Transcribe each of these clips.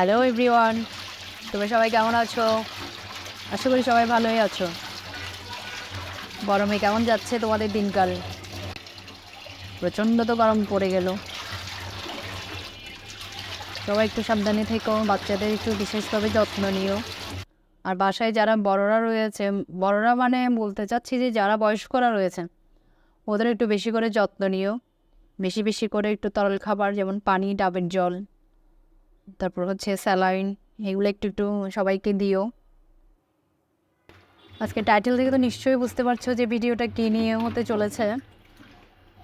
Hello everyone তোমরা সবাই কেমন আছো? আশা করি সবাই ভালোই আছো। গরমে কেমন যাচ্ছে তোমাদের দিনকাল? প্রচণ্ড তো গরম পড়ে গেল। সবাই একটু সাবধানে থেকো, বাচ্চাদের একটু বিশেষভাবে যত্ন নিও। আর বাসায় যারা বড়রা রয়েছে, বড়রা মানে বলতে চাচ্ছি যে যারা বয়স্করা রয়েছে, ওদের একটু বেশি করে যত্ন নিও। বেশি বেশি করে একটু তরল খাবার, যেমন পানি, ডাবের জল তারপর হচ্ছে স্যালাইন, এগুলো একটু একটু সবাইকে দিও। আজকে টাইটেল থেকে তো নিশ্চয়ই বুঝতে পারছ যে ভিডিওটা কী নিয়ে হতে চলেছে।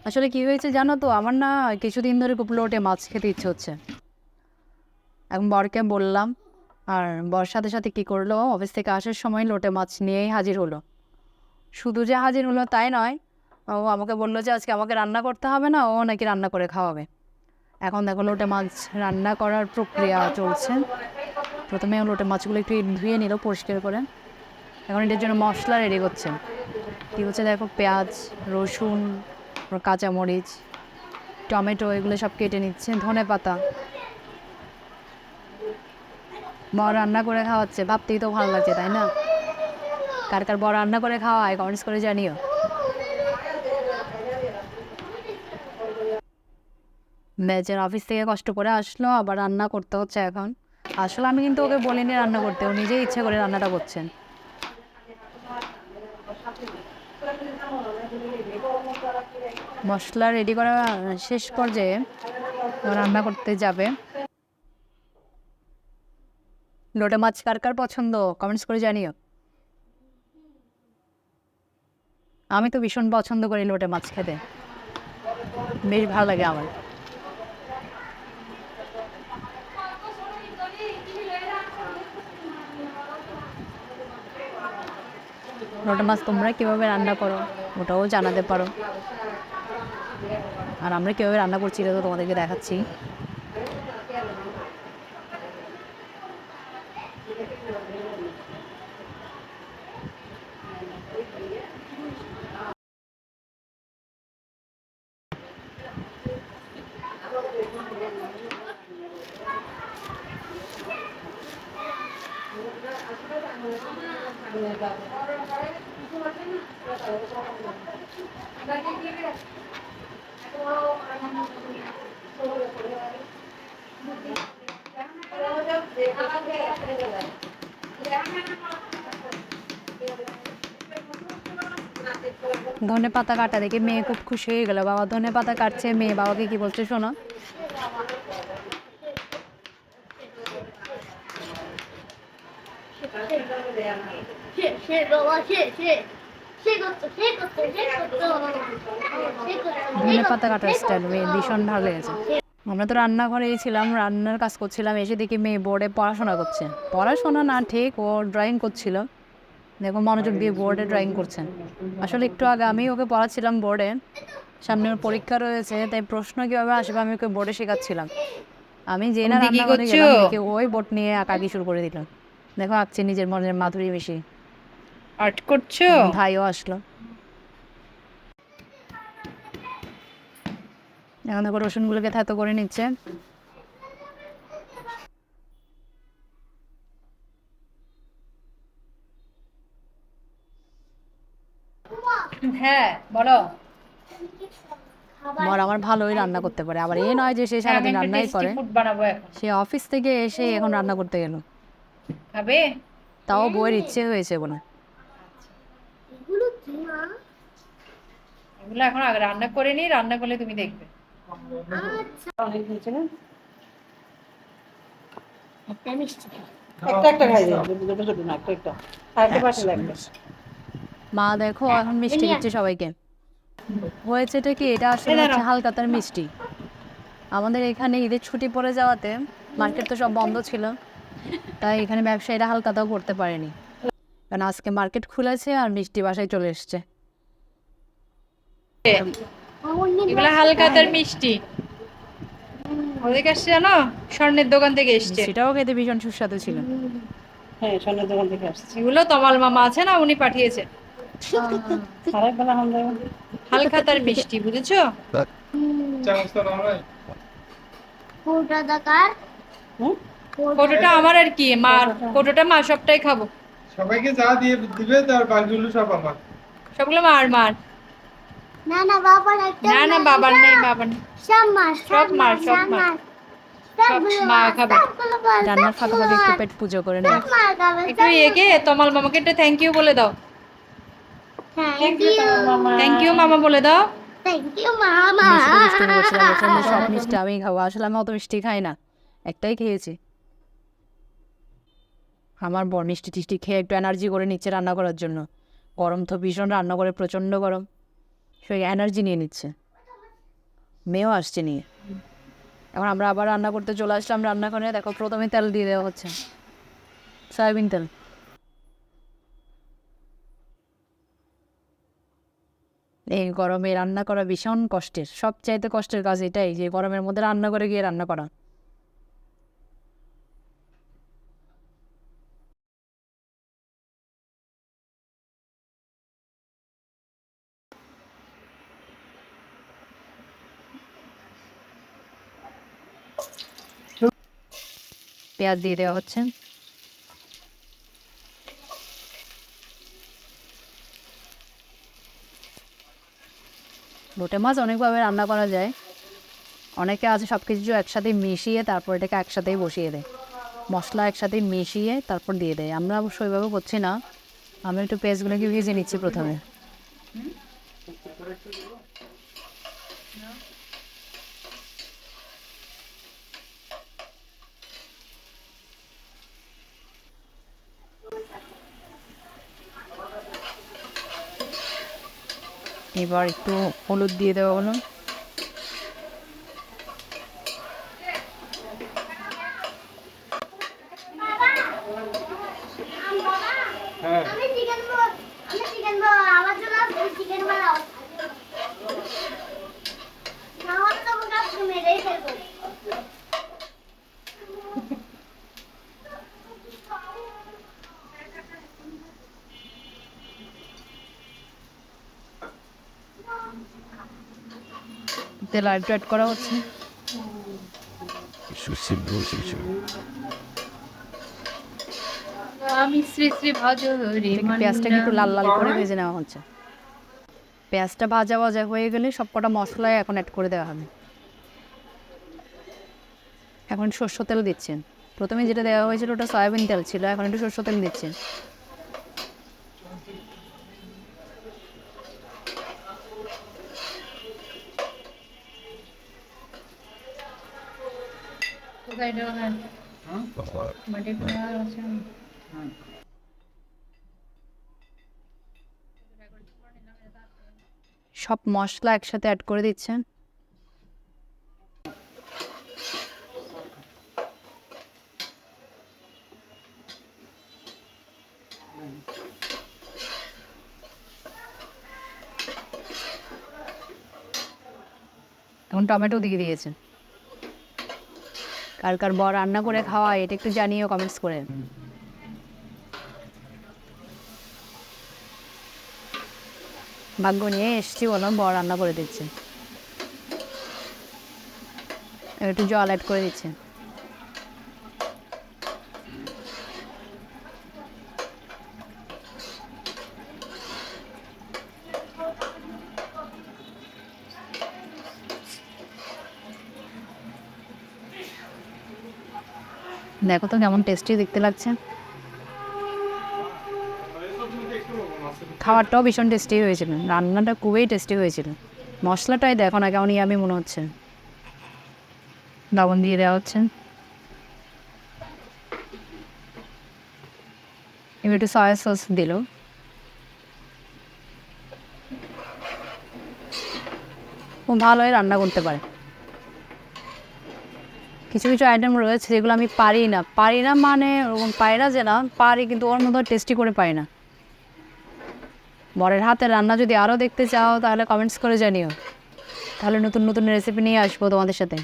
আসলে কি হয়েছে জানো তো, আমার না কিছুদিন ধরে খুব লোটে মাছ খেতে ইচ্ছে হচ্ছে। এখন বরকে বললাম, আর বর সাথে সাথে কী করল অফিস থেকে আসার সময় লোটে মাছ নিয়েই হাজির হলো। শুধু যে হাজির হলো তাই নয়, ও আমাকে বলল যে আজকে আমাকে রান্না করতে হবে না, ও নাকি রান্না করে খাওয়াবে। এখন দেখো লোটে মাছ রান্না করার প্রক্রিয়া চলছে। প্রথমে লোটে মাছগুলো একটু ধুয়ে নিল পরিষ্কার করে। এখন এটার জন্য মশলা রেডি করছে। কী হচ্ছে দেখো, পেঁয়াজ, রসুন কাঁচামরিচ, টমেটো, এগুলো সব কেটে নিচ্ছে, ধনে পাতা। বর রান্না করে খাওয়াচ্ছে, ভাবতেই তো ভালো লাগছে, তাই না? কার কার বর রান্না করে খাওয়ায়, কমেন্টস করে জানিও। বেচার অফিস থেকে কষ্ট করে আসলো, আবার রান্না করতে হচ্ছে এখন। আসলে আমি কিন্তু ওকে বলিনি রান্না করতে, ও নিজেই ইচ্ছে করে রান্নাটা করছেন। মশলা রেডি করা শেষ পর্যায়ে রান্না করতে যাবে। লোটে মাছ কার কার পছন্দ? কমেন্টস করে জানিও। আমি তো ভীষণ পছন্দ করি লোটে মাছ খেতে। বেশ ভালো লাগে আমার। লোটা মাছ তোমরা কীভাবে রান্না করো? ওটাও জানাতে পারো। আর আমরা কীভাবে রান্না করছি এটা তো তোমাদেরকে দেখাচ্ছি। ধনে পাতা কাটা দেখে মেয়ে খুব খুশি হয়ে গেল। বাবা ধনে পাতা কাটছে, মেয়ে বাবাকে কি বলছে শোনো? সে বাবা সে সে ধনে পাতা কাটার স্টাইল মেয়ে ভীষণ ভালো লেগেছে আমরা তো রান্নাঘরেই ছিলাম রান্নার কাজ করছিলাম এসে দেখি মেয়ে বোর্ডে পড়াশোনা করছে। পড়াশোনা না ঠিক ও ড্রয়িং করছিল। দেখো মনোযোগ দিয়ে বোর্ডে ড্রয়িং করছেন আসলে একটু আগে আমি ওকে পড়াচ্ছিলাম বোর্ডে সামনে ওর পরীক্ষা রয়েছে তাই প্রশ্ন কীভাবে আসবে আমি ওকে বোর্ডে শেখাচ্ছিলাম। আমি যে না রান্না করে ওই বোর্ড নিয়ে আঁকাকি শুরু করে দিল। দেখো আঁকছে নিজের মনের মাধুরী মিশি আর্ট করছ? ভাইও আসলো। এখন দেখো রসুনগুলোকে থেতো করে নিচ্ছে। হ্যাঁ বলো। বর আমার ভালোই রান্না করতে পারে। আবার এ নয় যে সে সারাদিন রান্নাই করে। সে অফিস থেকে এসে এখন রান্না করতে গেল। খাবে? তাও বইয়ের ইচ্ছে হয়েছে বলে এগুলো কি মা এগুলো এখন আগে রান্না করে নি রান্না করলে তুমি দেখবে। একটা একটা খাই দিই। ছোট না একটা একটা। আর পাশে লাগবে। মা দেখো এখন মিষ্টি দিচ্ছে সবাইকে। হয়েছেটা কি? এটা আসলে হচ্ছে হালকাতার মিষ্টি। আমাদের এখানে ঈদের ছুটি পড়ে যাওয়াতে মার্কেট তো সব বন্ধ ছিল। তাই এখানে ব্যবসায়ীরা হালকাতাও করতে পারেনি। কারণ আজকে মার্কেট খুলেছে আর মিষ্টি বাসায় চলে এসছে। এগুলো হালকাতার মিষ্টি। ওদিকে আসছে জানো? স্বর্ণের দোকান থেকে এসছে। সেটাও খেতে ভীষণ সুস্বাদু ছিল। হ্যাঁ সোনার দোকান থেকে আসছে। এগুলো তমাল মামা আছে না উনি পাঠিয়েছে। হালখাতার মিষ্টি বুঝেছ? কোটোটা আমার আর কি মার কোটোটা মা সবটাই খাব। সবাইকে যা দিয়ে দিবে তার বাকিগুলো সব আমার। সবগুলো মার মার। না না বাবার একটা না না বাবার নেই বাবার সব মার সব মার, সব মার। মা খাবে। রান্নার ফাঁকে ফাঁকে একটু পেট পুজো করে নেয় একটু এগে তমাল মামাকে একটা থ্যাংক ইউ বলে দাও। থ্যাংক ইউ থ্যাংক ইউ মামা। বলে দাও। সব মিষ্টি আমি খাব। আসলে আমি অত মিষ্টি খাই না। একটাই খেয়েছি। আমার বর মিষ্টি টিষ্টি খেয়ে একটু এনার্জি করে নিচ্ছে রান্না করার জন্য। গরম তো ভীষণ, রান্না করে প্রচণ্ড গরম। সে এনার্জি নিয়ে নিচ্ছে। মেয়েও আসছে নিয়ে। এখন আমরা আবার রান্না করতে চলে আসলাম রান্না করে দেখো, প্রথমে তেল দিয়ে দেওয়া হচ্ছে। সয়াবিন তেল। এই গরমে রান্না করা ভীষণ কষ্টের। সবচাইতে কষ্টের কাজ এটাই যে গরমের মধ্যে রান্না করে গিয়ে রান্না করা। পেঁয়াজ দিয়ে দেওয়া হচ্ছে। লোটে মাছ অনেকভাবে রান্না করা যায়। অনেকে আছে সব কিছু একসাথে মিশিয়ে তারপর এটাকে একসাথেই বসিয়ে দেয়। মশলা একসাথে মিশিয়ে তারপর দিয়ে দেয়। আমরা অবশ্য ওইভাবে করছি না। আমি একটু পেঁয়াজগুলোকে ভেজে নিচ্ছি প্রথমে। এবার একটু হলুদ দিয়ে দেওয়া হলো হ্যাঁ আমি চিকেন বল আমি চিকেন বল আমার জন্য চিকেন বানাও না হলে তোমাকে আজকে মেরেই ফেলব তেল আর অ্যাড করা হচ্ছে। আমি শ্রী শ্রী ভাজরি পেঁয়াজটাকে একটু লাল লাল করে ভেজে নেওয়া হচ্ছে। পেঁয়াজটা ভাজা ভাজা হয়ে গেলে সব কটা মশলাই এখন অ্যাড করে দেওয়া হবে। এখন সর্ষ তেল দিচ্ছেন। প্রথমে যেটা দেওয়া হয়েছিল ওটা সয়াবিন তেল ছিল এখন একটু সর্ষ তেল দিচ্ছেন। সব মশলা একসাথে অ্যাড করে দিচ্ছেন? এখন টমেটো দিয়ে দিয়েছেন। কার কার বর রান্না করে খাওয়া এটা একটু জানিও কমেন্টস করে। ভাগ্য নিয়ে এসছি বললাম বর রান্না করে দিচ্ছে। একটু জল অ্যাড করে দিচ্ছে। দেখো তো কেমন টেস্টি দেখতে লাগছে। খাবারটাও ভীষণ টেস্টি হয়েছিল। রান্নাটা খুবই টেস্টি হয়েছিল। মশলাটাই দেখো না কেমন ইয়ামি মনে হচ্ছে। লবণ দিয়ে দেওয়া হচ্ছে। এবার একটু সয়া সস দিল। খুব ভালোই রান্না করতে পারে। কিছু কিছু আইটেম রয়েছে যেগুলো আমি পারি না। পারি না মানে ওরকম পারি না যে না, পারি কিন্তু ওর মতো টেস্টি করে পারি না। বরের হাতে রান্না যদি আরও দেখতে চাও, তাহলে কমেন্টস করে জানিও। তাহলে নতুন নতুন রেসিপি নিয়ে আসব তোমাদের সাথে।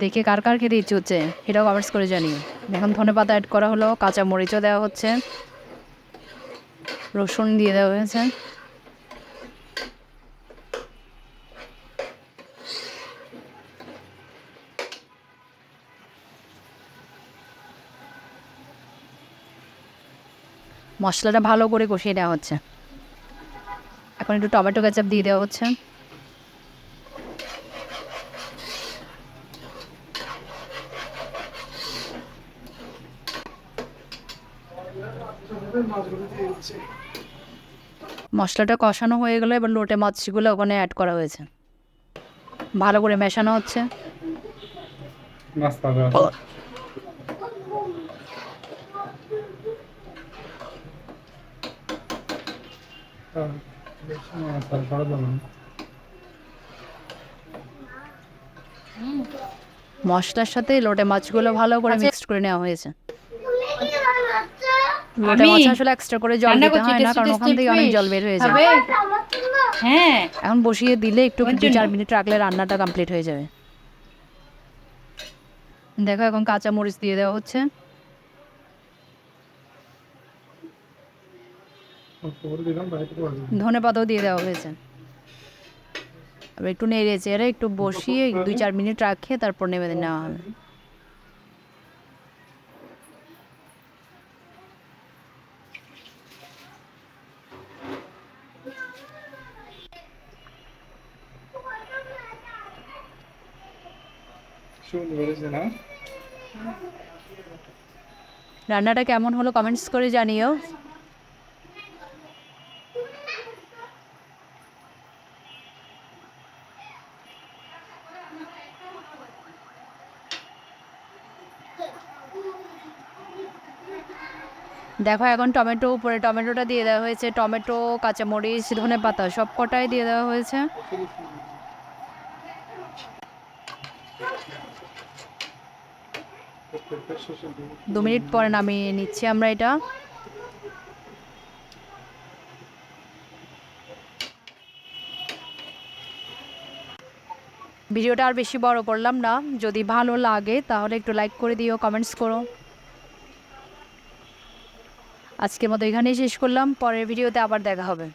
দেখে কার কার খেতে ইচ্ছে হচ্ছে এটাও কমেন্টস করে জানিও। এখন ধনে পাতা অ্যাড করা হলো কাঁচা মরিচও দেওয়া হচ্ছে। রসুন দিয়ে দেওয়া হয়েছে। মশলাটা ভালো করে কষিয়ে দেওয়া হচ্ছে। এখন একটু টমেটো কেচাপ দিয়ে দেওয়া হচ্ছে। মশলাটা কষানো হয়ে গেলে এবার লোটে মাছগুলো ওখানে অ্যাড করা হয়েছে। ভালো করে মেশানো হচ্ছে। মশলার সাথে লোটে মাছগুলো ভালো করে মিক্সড করে নেওয়া হয়েছে। বানাচ্ছো মাছ আসলে এক্সট্রা করে জল দিতে হয় না কারণ ওখান থেকে অনেক জল বের হয়ে যায়। খাবে? আমার জন্য হ্যাঁ। এখন বসিয়ে দিলে একটু দু চার মিনিট রাখলে রান্নাটা কমপ্লিট হয়ে যাবে। দেখো এখন কাঁচা মরিচ দিয়ে দেওয়া হচ্ছে। ধনে পাতাও দিয়ে দেওয়া হয়েছে। এবার একটু নেড়ে চেড়ে একটু বসিয়ে দুই চার মিনিট রাখে তারপর নেমে নেওয়া হবে। রান্নাটা কেমন হলো কমেন্টস করে জানিও। দেখো, এখন টমেটো উপরে, টমেটোটা দিয়ে দেওয়া হয়েছে। টমেটো, কাঁচামরিচ ধনে পাতা সব কটাই দিয়ে দেওয়া হয়েছে। দু মিনিট পরে নামিয়ে নিচ্ছি আমরা এটা। ভিডিওটা আর বেশি বড় করলাম না। যদি ভালো লাগে তাহলে একটু লাইক করে দিও কমেন্টস করো। আজকের মতো এখানেই শেষ করলাম। পরের ভিডিওতে আবার দেখা হবে।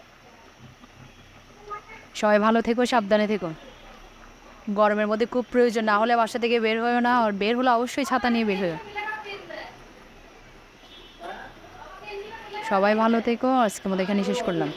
সবাই ভালো থেকো, সাবধানে থেকো। গরমের মধ্যে খুব প্রয়োজন, না হলে বাসা থেকে বের হয়েও না, আর বের হলে অবশ্যই ছাতা নিয়ে বের হয়েও সবাই ভালো থেকো। আজকে মধ্যে এখানে শেষ করলাম।